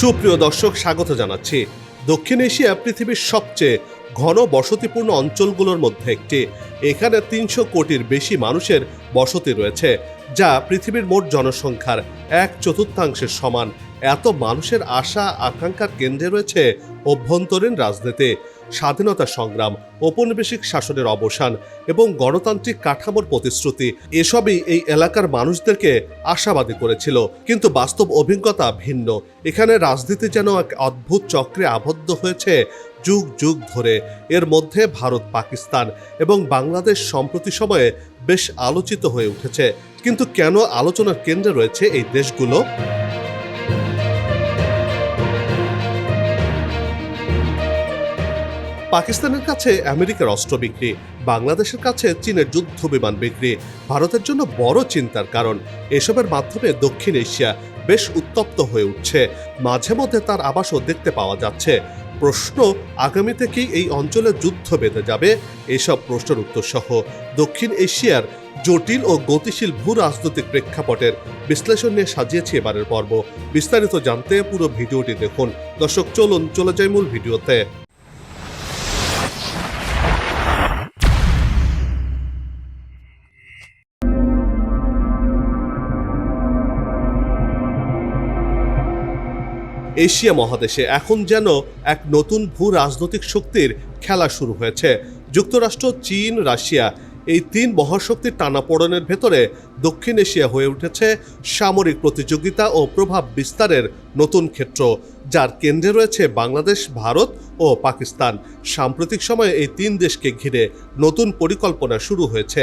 সুপ্রিয় দর্শক স্বাগত জানাচ্ছি। দক্ষিণ এশিয়া পৃথিবীর সবচেয়ে ঘন বসতিপূর্ণ অঞ্চলগুলোর মধ্যে একটি। এখানে তিনশো কোটির বেশি মানুষের বসতি রয়েছে, যা পৃথিবীর মোট জনসংখ্যার এক চতুর্থাংশের সমান। এত মানুষের আশা, আকাঙ্ক্ষার কেন্দ্রে রয়েছে অভ্যন্তরীণ রাজনীতি, স্বাধীনতা সংগ্রাম, ঔপনিবেশিক শাসনের অবসান এবং গণতান্ত্রিক কাঠামোর প্রতিশ্রুতি। এসবই এই এলাকার মানুষদেরকে আশাবাদী করেছিল। কিন্তু বাস্তব অভিজ্ঞতা ভিন্ন। এখানে রাজনীতি যেন এক অদ্ভুত চক্রে আবদ্ধ হয়েছে যুগ যুগ ধরে এর মধ্যে ভারত, পাকিস্তান এবং বাংলাদেশ সম্প্রতি সময়ে বেশ আলোচিত হয়ে উঠেছে। কিন্তু কেন আলোচনার কেন্দ্রে রয়েছে এই দেশগুলো? পাকিস্তানের কাছে আমেরিকার অস্ত্র বিক্রি, বাংলাদেশের কাছে চীনের যুদ্ধ বিমান বিক্রি, ভারতের জন্য বড় চিন্তার কারণ। এসবের মাধ্যমে দক্ষিণ এশিয়া বেশ উত্তপ্ত হয়ে উঠছে। মাঝে মধ্যে তার আবাসও দেখতে পাওয়া যাচ্ছে। প্রশ্ন আগামী থেকেই এই অঞ্চলে যুদ্ধ বেঁধে যাবে, এসব প্রশ্নের উত্তর সহ দক্ষিণ এশিয়ার জটিল ও গতিশীল ভূ রাজনৈতিক প্রেক্ষাপটের বিশ্লেষণ নিয়ে সাজিয়েছি এবারের পর্ব। বিস্তারিত জানতে পুরো ভিডিওটি দেখুন। দর্শক, চলুন, চলে যায় মূল ভিডিওতে। এশিয়া মহাদেশে এখন যেন এক নতুন ভূ রাজনৈতিক শক্তির খেলা শুরু হয়েছে। যুক্তরাষ্ট্র, চীন, রাশিয়া এই তিন মহাশক্তির টানাপোড়েনের ভেতরে দক্ষিণ এশিয়া হয়ে উঠেছে সামরিক প্রতিযোগিতা ও প্রভাব বিস্তারের নতুন ক্ষেত্র, যার কেন্দ্রে রয়েছে বাংলাদেশ, ভারত ও পাকিস্তান। সাম্প্রতিক সময়ে এই তিন দেশকে ঘিরে নতুন পরিকল্পনা শুরু হয়েছে।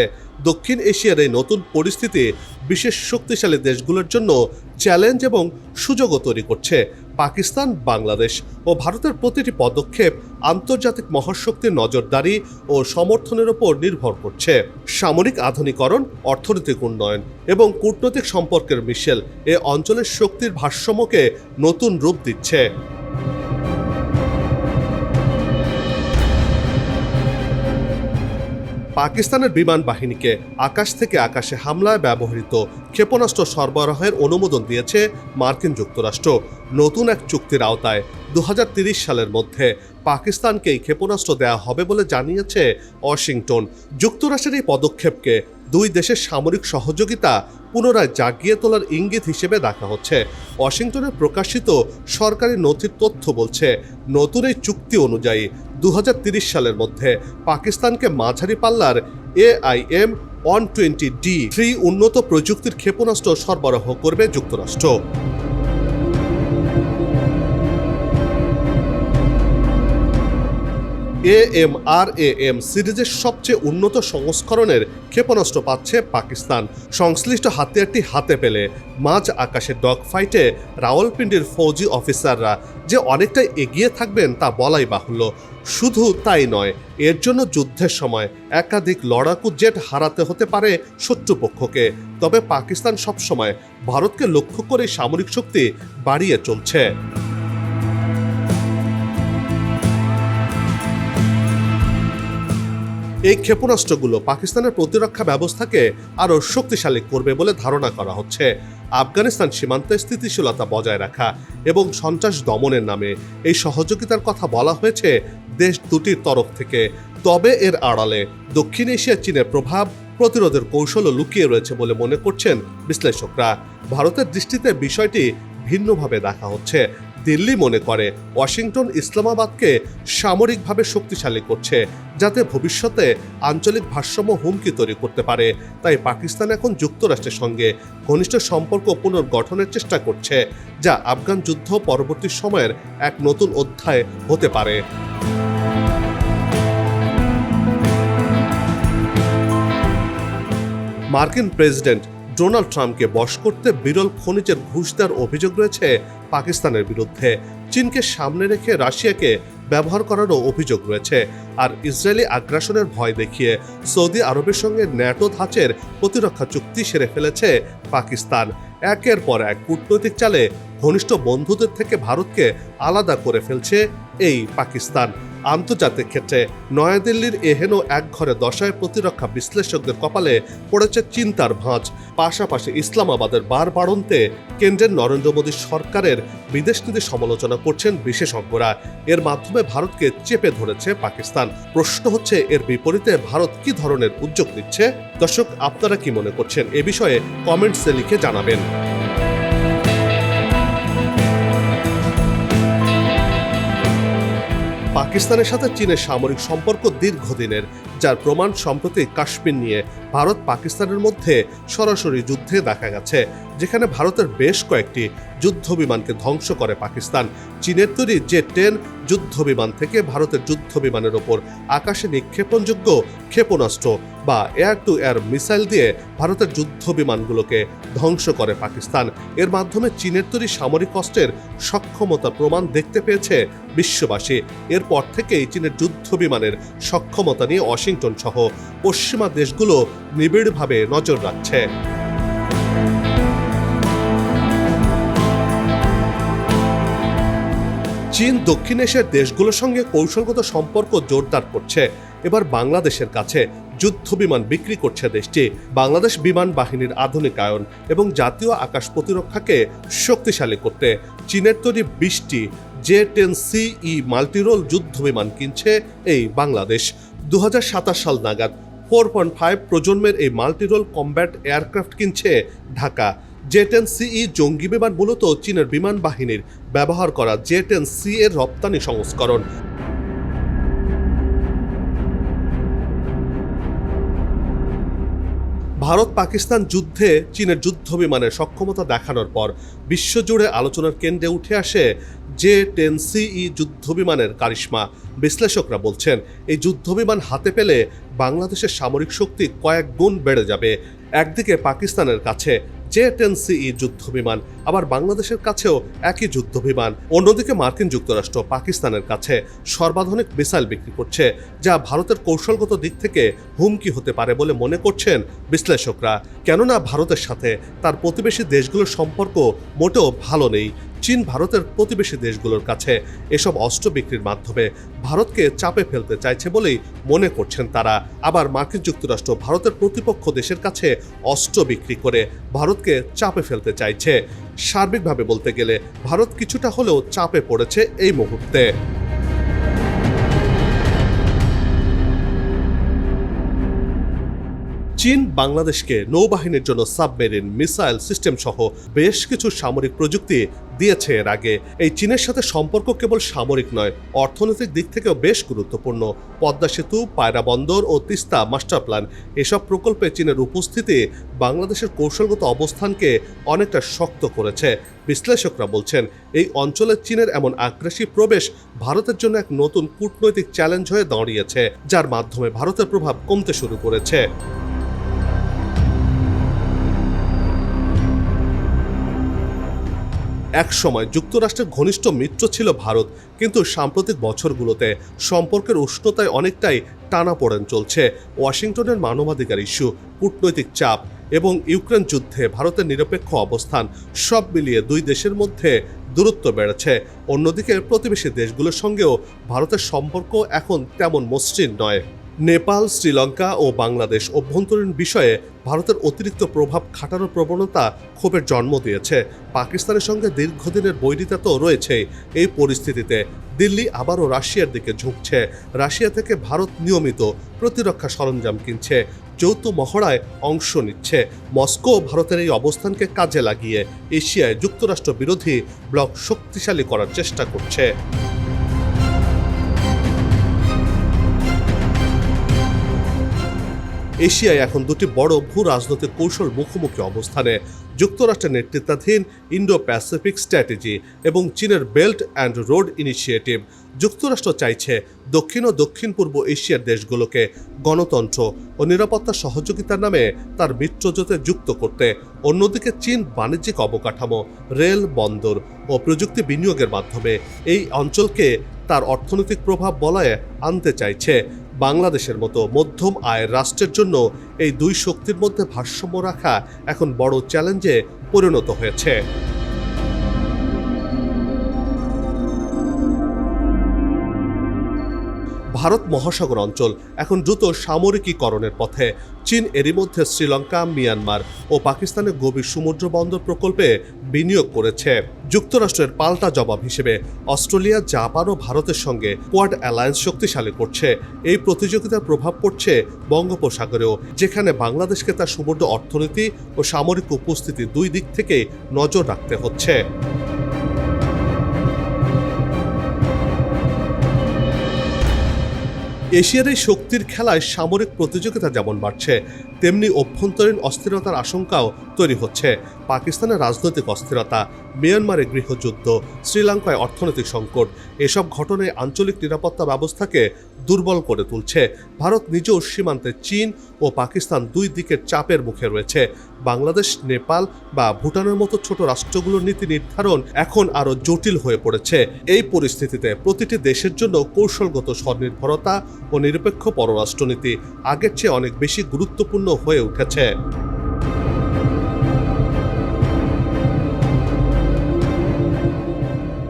দক্ষিণ এশিয়ার এই নতুন পরিস্থিতি বিশেষ শক্তিশালী দেশগুলোর জন্য চ্যালেঞ্জ এবং সুযোগও তৈরি করছে। পাকিস্তান, বাংলাদেশ ও ভারতের প্রতিটি পদক্ষেপ আন্তর্জাতিক মহাশক্তির নজরদারি ও সমর্থনের ওপর নির্ভর করছে। সামরিক আধুনিকরণ, অর্থনৈতিক উন্নয়ন এবং কূটনৈতিক সম্পর্কের মিশেল এ অঞ্চলের শক্তির ভারসাম্যকে নতুন রূপ দিচ্ছে। পাকিস্তানের বিমান বাহিনীকে আকাশ থেকে আকাশে হামলায় ব্যবহৃত ক্ষেপণাস্ত্র সরবরাহের অনুমোদন দিয়েছে মার্কিন যুক্তরাষ্ট্র। নতুন এক চুক্তির আওতায় দু সালের মধ্যে পাকিস্তানকে এই ক্ষেপণাস্ত্র দেওয়া হবে বলে জানিয়েছে ওয়াশিংটন। যুক্তরাষ্ট্রের এই পদক্ষেপকে দুই দেশের সামরিক সহযোগিতা পুনরায় জাগিয়ে তোলার ইঙ্গিত হিসেবে দেখা হচ্ছে। ওয়াশিংটনে প্রকাশিত সরকারি নথির তথ্য বলছে, নতুন এই চুক্তি অনুযায়ী দু সালের মধ্যে পাকিস্তানকে মাঝারি পাল্লার A I M one twenty D three উন্নত প্রযুক্তির ক্ষেপণাস্ত্র সরবরাহ করবে যুক্তরাষ্ট্র। A M R A M সিরিজের সবচেয়ে উন্নত সংস্করণের ক্ষেপণাস্ত্র পাচ্ছে পাকিস্তান। সংশ্লিষ্ট হাতিয়ারটি হাতে পেলে মাঝ আকাশে ডগ ফাইটে রাওয়ালপিন্ডির ফৌজি অফিসাররা যে অনেকটা এগিয়ে থাকবেন তা বলাই বাহুল্য। শুধু তাই নয়, এর জন্য যুদ্ধের সময় একাধিক লড়াকু জেট হারাতে হতে পারে শত্রুপক্ষকে। তবে পাকিস্তান সবসময় ভারতকে লক্ষ্য করে সামরিক শক্তি বাড়িয়ে চলছে। এই ক্ষেপণাস্ত্রগুলো পাকিস্তানের প্রতিরক্ষা ব্যবস্থাকে আরও শক্তিশালী করবে বলে ধারণা করা হচ্ছে। আফগানিস্তান সীমান্তে স্থিতিশীলতা বজায় রাখা এবং সন্ত্রাস দমনের নামে এই সহযোগিতার কথা বলা হয়েছে দেশ দুটির তরফ থেকে। তবে এর আড়ালে দক্ষিণ এশিয়া চীনের প্রভাব প্রতিরোধের কৌশলও লুকিয়ে রয়েছে বলে মনে করছেন বিশ্লেষকরা। ভারতের দৃষ্টিতে বিষয়টি ভিন্নভাবে দেখা হচ্ছে। দিল্লি মনে করে, ওয়াশিংটন ইসলামাবাদকে সামরিকভাবে শক্তিশালী করছে, যাতে ভবিষ্যতে আঞ্চলিক ভারসাম্য হুমকি তৈরি করতে পারে। তাই পাকিস্তান এখন যুক্তরাষ্ট্রের সঙ্গে ঘনিষ্ঠ সম্পর্ক পুনর্গঠনের চেষ্টা করছে, যা আফগান যুদ্ধ পরবর্তী সময়ের এক নতুন অধ্যায় হতে পারে। মার্কিন প্রেসিডেন্ট ডোনাল্ড ট্রাম্পকে বশ করতে বিরল খনিজের ঘুষ দেওয়ার অভিযোগ রয়েছে পাকিস্তানের বিরুদ্ধে চীনকে সামনে রেখে রাশিয়াকে ব্যবহার করারও অভিযোগ রয়েছে। আর ইসরায়েলি আগ্রাসনের ভয় দেখিয়ে সৌদি আরবের সঙ্গে ন্যাটো ধাঁচের প্রতিরক্ষা চুক্তি সেরে ফেলেছে পাকিস্তান। একের পর এক কূটনৈতিক চালে ঘনিষ্ঠ বন্ধুদের থেকে ভারতকে আলাদা করে ফেলছে এই পাকিস্তান। আন্তর্জাতিক ক্ষেত্রে নয়াদিল্লির এহেন এক ঘরে দশায় প্রতিরক্ষা বিশ্লেষকদের কপালে পড়েছে চিন্তার ভাঁজ। পাশাপাশি ইসলামাবাদের বার বাড়ন্তে কেন্দ্রের নরেন্দ্র মোদী সরকারের বিদেশ নীতি সমালোচনা করছেন বিশেষজ্ঞরা। এর মাধ্যমে ভারতকে চেপে ধরেছে পাকিস্তান। প্রশ্ন হচ্ছে, এর বিপরীতে ভারত কি ধরনের উদ্যোগ নিচ্ছে? দর্শক, আপনারা কি মনে করছেন? এ বিষয়ে কমেন্টসে লিখে জানাবেন। পাকিস্তানের সাথে চীনের সামরিক সম্পর্ক দীর্ঘদিনের, যার প্রমাণ সম্প্রতি কাশ্মীর নিয়ে ভারত পাকিস্তানের মধ্যে সরাসরি যুদ্ধে দেখা গেছে। যেখানে ভারতের বেশ কয়েকটি যুদ্ধ বিমানকে ধ্বংস করে পাকিস্তান। চীনের তৈরি যে টেন যুদ্ধ বিমান থেকে ভারতের যুদ্ধ বিমানের ওপর আকাশে নিক্ষেপণযোগ্য ক্ষেপণাস্ত্র বা এয়ার টু এয়ার মিসাইল দিয়ে ভারতের যুদ্ধ বিমানগুলোকে ধ্বংস করে পাকিস্তান। এর মাধ্যমে চীনের তৈরি সামরিক অস্ত্রের সক্ষমতা প্রমাণ দেখতে পেয়েছে বিশ্ববাসী। এরপর থেকেই চীনের যুদ্ধ বিমানের সক্ষমতা নিয়ে ওয়াশিংটন সহ পশ্চিমা দেশগুলো নিবিড়ভাবে নজর রাখছে। চীন, দক্ষিণ এশিয়ার দেশগুলোর সঙ্গে কৌশলগত সম্পর্ক জোরদার করছে। এবার বাংলাদেশের কাছে যুদ্ধ বিমান বিক্রি করছে দেশটি। বাংলাদেশ বিমান বাহিনীর আধুনিকায়ন এবং জাতীয় আকাশ প্রতিরক্ষাকে শক্তিশালী করতে চীনের তৈরি বিশটি জে টেন সিই মাল্টিরোল যুদ্ধ বিমান কিনছে এই বাংলাদেশ। দু হাজার সাতাশ সাল নাগাদ ফোর পয়েন্ট ফাইভ প্রজন্মের এই মাল্টিরোল কম্ব্যাট এয়ারক্রাফট কিনছে ঢাকা। জে টেন সিই জঙ্গি বিমান মূলত চীনের বিমান বাহিনীর ব্যবহার করা জে টেন সি এর রপ্তানি সংস্করণ। ভারত পাকিস্তান যুদ্ধে চীনের যুদ্ধ বিমানের সক্ষমতা দেখানোর পর বিশ্বজুড়ে আলোচনার কেন্দ্রে উঠে আসে যে টেন সিই যুদ্ধ বিমানের কারিশ্মা। বিশ্লেষকরা বলছেন, এই যুদ্ধ বিমান হাতে পেলে বাংলাদেশের সামরিক শক্তি কয়েক গুণ বেড়ে যাবে। একদিকে পাকিস্তানের কাছে জে টেন সিই যুদ্ধ বিমান আবার বাংলাদেশের কাছেও একই যুদ্ধ বিমান অন্যদিকে মার্কিন যুক্তরাষ্ট্র পাকিস্তানের কাছে সর্বাধুনিক মিসাইল বিক্রি করছে, যা ভারতের কৌশলগত দিক থেকে হুমকি হতে পারে বলে মনে করছেন বিশ্লেষকরা। কেননা ভারতের সাথে তার প্রতিবেশী দেশগুলোর সম্পর্ক মোটেও ভালো নেই। চীন ভারতের প্রতিবেশী দেশগুলোর কাছে এসব অস্ত্র বিক্রির মাধ্যমে ভারতকে চাপে ফেলতে চাইছে বলেই মনে করছেন তারা। আবার মার্কিন যুক্তরাষ্ট্র ভারতের প্রতিপক্ষ দেশের কাছে অস্ত্র বিক্রি করে ভারতকে চাপে ফেলতে চাইছে। সার্বিকভাবে বলতে গেলে ভারত কিছুটা হলেও চাপে পড়েছে এই মুহূর্তে। চীন বাংলাদেশকে নৌবাহিনীর জন্য সাবমেরিন মিসাইল সিস্টেম সহ বেশ কিছু সামরিক প্রযুক্তি দিয়েছে এর আগে। এই চীনের সাথে সম্পর্ক কেবল সামরিক নয়, অর্থনৈতিক দিক থেকেও বেশ গুরুত্বপূর্ণ। পদ্মা সেতু, পায়রা বন্দর ও তিস্তা মাস্টার প্ল্যান এসব প্রকল্পে চীনের উপস্থিতি বাংলাদেশের কৌশলগত অবস্থানকে অনেকটা শক্ত করেছে। বিশ্লেষকরা বলছেন, এই অঞ্চলে চীনের এমন আগ্রাসী প্রবেশ ভারতের জন্য এক নতুন কূটনৈতিক চ্যালেঞ্জ হয়ে দাঁড়িয়েছে, যার মাধ্যমে ভারতের প্রভাব কমতে শুরু করেছে। এক সময় যুক্তরাষ্ট্রের ঘনিষ্ঠ মিত্র ছিল ভারত, কিন্তু সাম্প্রতিক বছরগুলোতে সম্পর্কের উষ্ণতায় অনেকটাই টানাপোড়েন চলছে। ওয়াশিংটনের মানবাধিকার ইস্যু, কূটনৈতিক চাপ এবং ইউক্রেন যুদ্ধে ভারতের নিরপেক্ষ অবস্থান সব মিলিয়ে দুই দেশের মধ্যে দূরত্ব বেড়েছে। অন্যদিকে প্রতিবেশী দেশগুলোর সঙ্গেও ভারতের সম্পর্ক এখন তেমন মসৃণ নয়। নেপাল, শ্রীলঙ্কা ও বাংলাদেশ অভ্যন্তরীণ বিষয়ে ভারতের অতিরিক্ত প্রভাব খাটানোর প্রবণতা ক্ষোভের জন্ম দিয়েছে। পাকিস্তানের সঙ্গে দীর্ঘদিনের বৈরিতা তো রয়েছে এই পরিস্থিতিতে দিল্লি আবারও রাশিয়ার দিকে ঝুঁকছে। রাশিয়া থেকে ভারত নিয়মিত প্রতিরক্ষা সরঞ্জাম কিনছে। যৌথ মহড়ায় অংশ নিচ্ছে। মস্কো ভারতের এই অবস্থানকে কাজে লাগিয়ে এশিয়ায় যুক্তরাষ্ট্র বিরোধী ব্লক শক্তিশালী করার চেষ্টা করছে। এশিয়ায় এখন দুটি বড় ভূ রাজনৈতিক কৌশল মুখোমুখি অবস্থানে। যুক্তরাষ্ট্রের নেতৃত্বাধীন ইন্ডো প্যাসিফিক স্ট্র্যাটেজি এবং চীনের বেল্ট অ্যান্ড রোড ইনিশিয়েটিভ। যুক্তরাষ্ট্র চাইছে দক্ষিণ ও দক্ষিণ পূর্ব এশিয়ার দেশগুলোকে গণতন্ত্র ও নিরাপত্তা সহযোগিতার নামে তার মিত্রজোতে যুক্ত করতে। অন্যদিকে চীন বাণিজ্যিক অবকাঠামো, রেল বন্দর ও প্রযুক্তি বিনিয়োগের মাধ্যমে এই অঞ্চলকে তার অর্থনৈতিক প্রভাব বলয়ে আনতে চাইছে। বাংলাদেশের মতো মধ্যম আয়ের রাষ্ট্রের জন্য এই দুই শক্তির মধ্যে ভারসাম্য রাখা এখন বড় চ্যালেঞ্জে পরিণত হয়েছে। ভারত মহাসাগর অঞ্চল এখন দ্রুত সামরিকীকরণের পথে। চীন এরই মধ্যে শ্রীলঙ্কা, মিয়ানমার ও পাকিস্তানের গভীর সমুদ্র বন্দর প্রকল্পে বিনিয়োগ করেছে। যুক্তরাষ্ট্রের পাল্টা জবাব হিসেবে অস্ট্রেলিয়া, জাপান ও ভারতের সঙ্গে কোয়াড অ্যালায়েন্স শক্তিশালী করছে। এই প্রতিযোগিতার প্রভাব পড়ছে বঙ্গোপসাগরেও, যেখানে বাংলাদেশকে তার সমুদ্র অর্থনীতি ও সামরিক উপস্থিতি দুই দিক থেকে নজর রাখতে হচ্ছে। এশিয়ার এই শক্তির খেলায় সামরিক প্রতিযোগিতা যেমন বাড়ছে তেমনি অভ্যন্তরীণ অস্থিরতার আশঙ্কাও তৈরি হচ্ছে। পাকিস্তানের রাজনৈতিক অস্থিরতা, মিয়ানমারে গৃহযুদ্ধ, শ্রীলঙ্কায় অর্থনৈতিক সংকট, এসব ঘটনায় আঞ্চলিক নিরাপত্তা ব্যবস্থাকে দুর্বল করে তুলছে। ভারত নিজেও সীমান্তে চীন ও পাকিস্তান দুই দিকের চাপের মুখে রয়েছে। বাংলাদেশ, নেপাল বা ভুটানের মতো ছোট রাষ্ট্রগুলোর নীতি নির্ধারণ এখন আরও জটিল হয়ে পড়েছে। এই পরিস্থিতিতে প্রতিটি দেশের জন্য কৌশলগত স্বনির্ভরতা ও নিরপেক্ষ পররাষ্ট্রনীতি আগের চেয়ে অনেক বেশি গুরুত্বপূর্ণ হয়ে উঠেছে।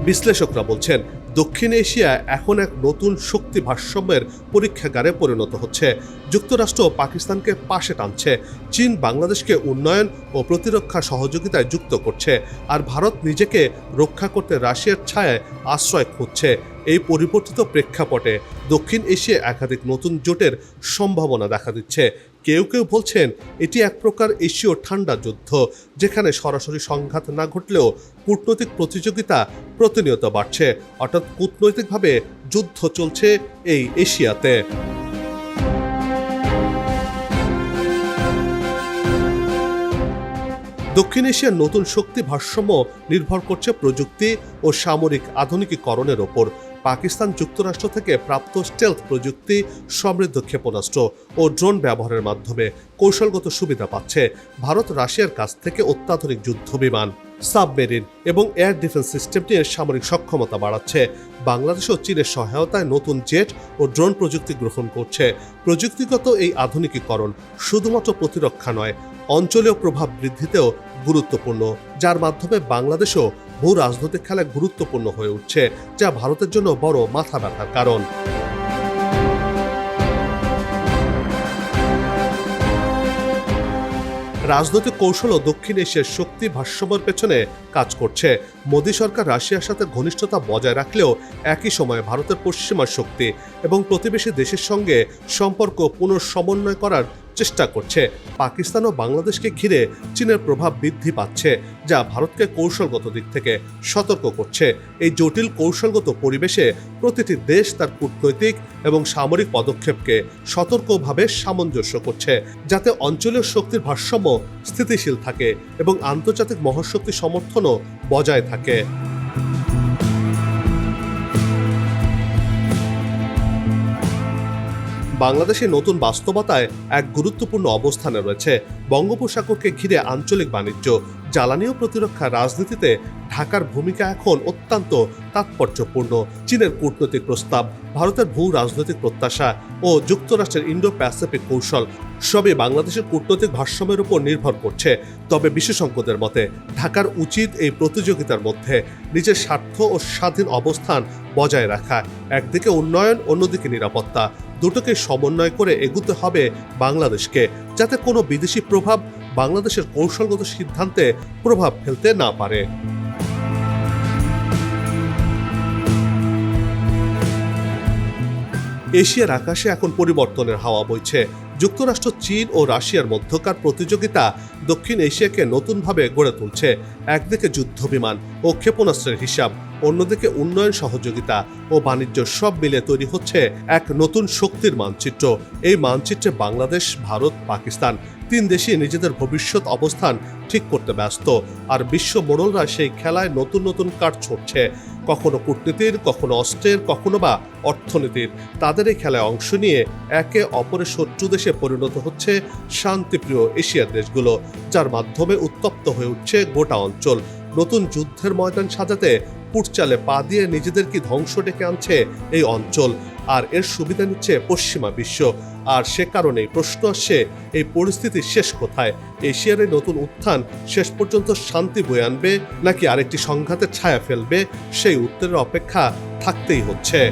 বিশ্লেষকরা বলছেন, দক্ষিণ এশিয়া এখন এক নতুন শক্তি ভারসাম্যের পরীক্ষাগারে পরিণত হচ্ছে। যুক্তরাষ্ট্র পাকিস্তানকে পাশে টানছে। চীন বাংলাদেশকে উন্নয়ন ও প্রতিরক্ষা সহযোগিতায় যুক্ত করছে। আর ভারত নিজেকে রক্ষা করতে রাশিয়ার ছায়ায় আশ্রয় খুঁজছে। এই পরিবর্তিত প্রেক্ষাপটে দক্ষিণ এশিয়া একাধিক নতুন জোটের সম্ভাবনা দেখা দিচ্ছে। কেউ কেউ বলছেন, এটি এক প্রকার এশীয় ঠান্ডা যুদ্ধ, যেখানে সরাসরি সংঘাত না ঘটলেও কূটনৈতিক প্রতিযোগিতা প্রতিনিয়ত বাড়ছে। অর্থাৎ কূটনৈতিকভাবে যুদ্ধ চলছে এই এশিয়াতে। দক্ষিণ এশিয়ার নতুন শক্তি ভারসাম্য নির্ভর করছে প্রযুক্তি ও সামরিক আধুনিকীকরণের ওপর। পাকিস্তান যুক্তরাষ্ট্র থেকে প্রাপ্ত স্টেলথ প্রযুক্তি সমৃদ্ধ ক্ষেপণাস্ত্র ও ড্রোন ব্যবহারের মাধ্যমে কৌশলগত সুবিধা পাচ্ছে ভারত রাশিয়ার কাছ থেকে অত্যাধুনিক যুদ্ধ বিমান সাবমেরিন এবং এয়ার ডিফেন্স সিস্টেম নিয়ে সামরিক সক্ষমতা বাড়াচ্ছে। বাংলাদেশও চীনের সহায়তায় নতুন জেট ও ড্রোন প্রযুক্তি গ্রহণ করছে। প্রযুক্তিগত এই আধুনিকীকরণ শুধুমাত্র প্রতিরক্ষা নয়, অঞ্চলীয় প্রভাব বৃদ্ধিতেও গুরুত্বপূর্ণ, যার মাধ্যমে বাংলাদেশও ভূ রাজনৈতিক খেলায় গুরুত্বপূর্ণ হয়ে উঠছে, যা ভারতের জন্য বড় মাথা ব্যথার কারণ। রাজনৈতিক কৌশল ও দক্ষিণ এশিয়ার শক্তি ভারসাম্যের পেছনে কাজ করছে। মোদী সরকার রাশিয়ার সাথে ঘনিষ্ঠতা বজায় রাখলেও একই সময়ে ভারতের পশ্চিমা শক্তি এবং প্রতিবেশী দেশের সঙ্গে সম্পর্ক পুনঃসমন্বয় করার চেষ্টা করছে। পাকিস্তান ও বাংলাদেশকে ঘিরে চীনের প্রভাব বৃদ্ধি পাচ্ছে, যা ভারতকে কৌশলগত দিক থেকে সতর্ক করছে। এই জটিল কৌশলগত পরিবেশে প্রতিটি দেশ তার কূটনৈতিক এবং সামরিক পদক্ষেপকে সতর্কভাবে সামঞ্জস্য করছে, যাতে অঞ্চলীয় শক্তির ভারসাম্য স্থিতিশীল থাকে এবং আন্তর্জাতিক মহাশক্তি সমর্থনও বজায় থাকে। বাংলাদেশের নতুন বাস্তবতায় এক গুরুত্বপূর্ণ অবস্থানে রয়েছে। বঙ্গোপসাগরকে ঘিরে আঞ্চলিক বাণিজ্য জ্বালানি ও প্রতিরক্ষা রাজনীতিতে ঢাকার ভূমিকা এখন অত্যন্ত তাৎপর্যপূর্ণ। চীনের কূটনৈতিক প্রস্তাব, ভারতের ভূ রাজনৈতিক প্রত্যাশা ও যুক্তরাষ্ট্রের ইন্ডো প্যাসিফিক কৌশল সবই বাংলাদেশের কূটনৈতিক ভারসাম্যের উপর নির্ভর করছে। তবে বিশেষজ্ঞদের মতে, ঢাকার উচিত এই প্রতিযোগিতার মধ্যে নিজের স্বার্থ ও স্বাধীন অবস্থান বজায় রাখা। একদিকে উন্নয়ন, অন্যদিকে নিরাপত্তা। দুটোকে সমন্বয় করে এগুতে হবে বাংলাদেশকে, যাতে কোনো বিদেশি প্রভাব বাংলাদেশের কৌশলগত সিদ্ধান্তে প্রভাব ফেলতে না পারে। এশিয়ার আকাশে এখন পরিবর্তনের হাওয়া বইছে। যুক্তরাষ্ট্র, চীন ও রাশিয়ার মধ্যকার প্রতিযোগিতা দক্ষিণ এশিয়াকে নতুনভাবে গড়ে তুলছে। একদিকে যুদ্ধ বিমান ও ক্ষেপণাস্ত্রের হিসাব অন্যদিকে উন্নয়ন সহযোগিতা ও বাণিজ্য সব মিলে তৈরি হচ্ছে এক নতুন শক্তির মানচিত্র। এই মানচিত্রে বাংলাদেশ, ভারত, পাকিস্তান তিন দেশই নিজেদের ভবিষ্যৎ অবস্থান ঠিক করতে ব্যস্ত। আর বিশ্ব মোড়লরা সেই খেলায় নতুন নতুন কাঠ ছড়ছে কখনো কূটনীতির, কখনো অস্ত্রের, কখনো বা অর্থনীতির। তাদের এই খেলায় অংশ নিয়ে একে অপরের শত্রু দেশে পরিণত হচ্ছে শান্তিপ্রিয় এশিয়ার দেশগুলো, যার মাধ্যমে উত্তপ্ত হয়ে উঠছে গোটা অঞ্চল। নতুন যুদ্ধের ময়দান সাজাতে পুটচালে পা দিয়ে নিজেদেরকে ধ্বংস ডেকে আনছে এই অঞ্চল? আর এর সুবিধা নিচ্ছে পশ্চিমা বিশ্ব। আর সে কারণেই প্রশ্ন আসছে, এই পরিস্থিতি শেষ কোথায়? এশিয়ার এই নতুন উত্থান শেষ পর্যন্ত শান্তি বয়ে আনবে নাকি আরেকটি সংঘাতের ছায়া ফেলবে? সেই উত্তরের অপেক্ষা থাকতেই হচ্ছে।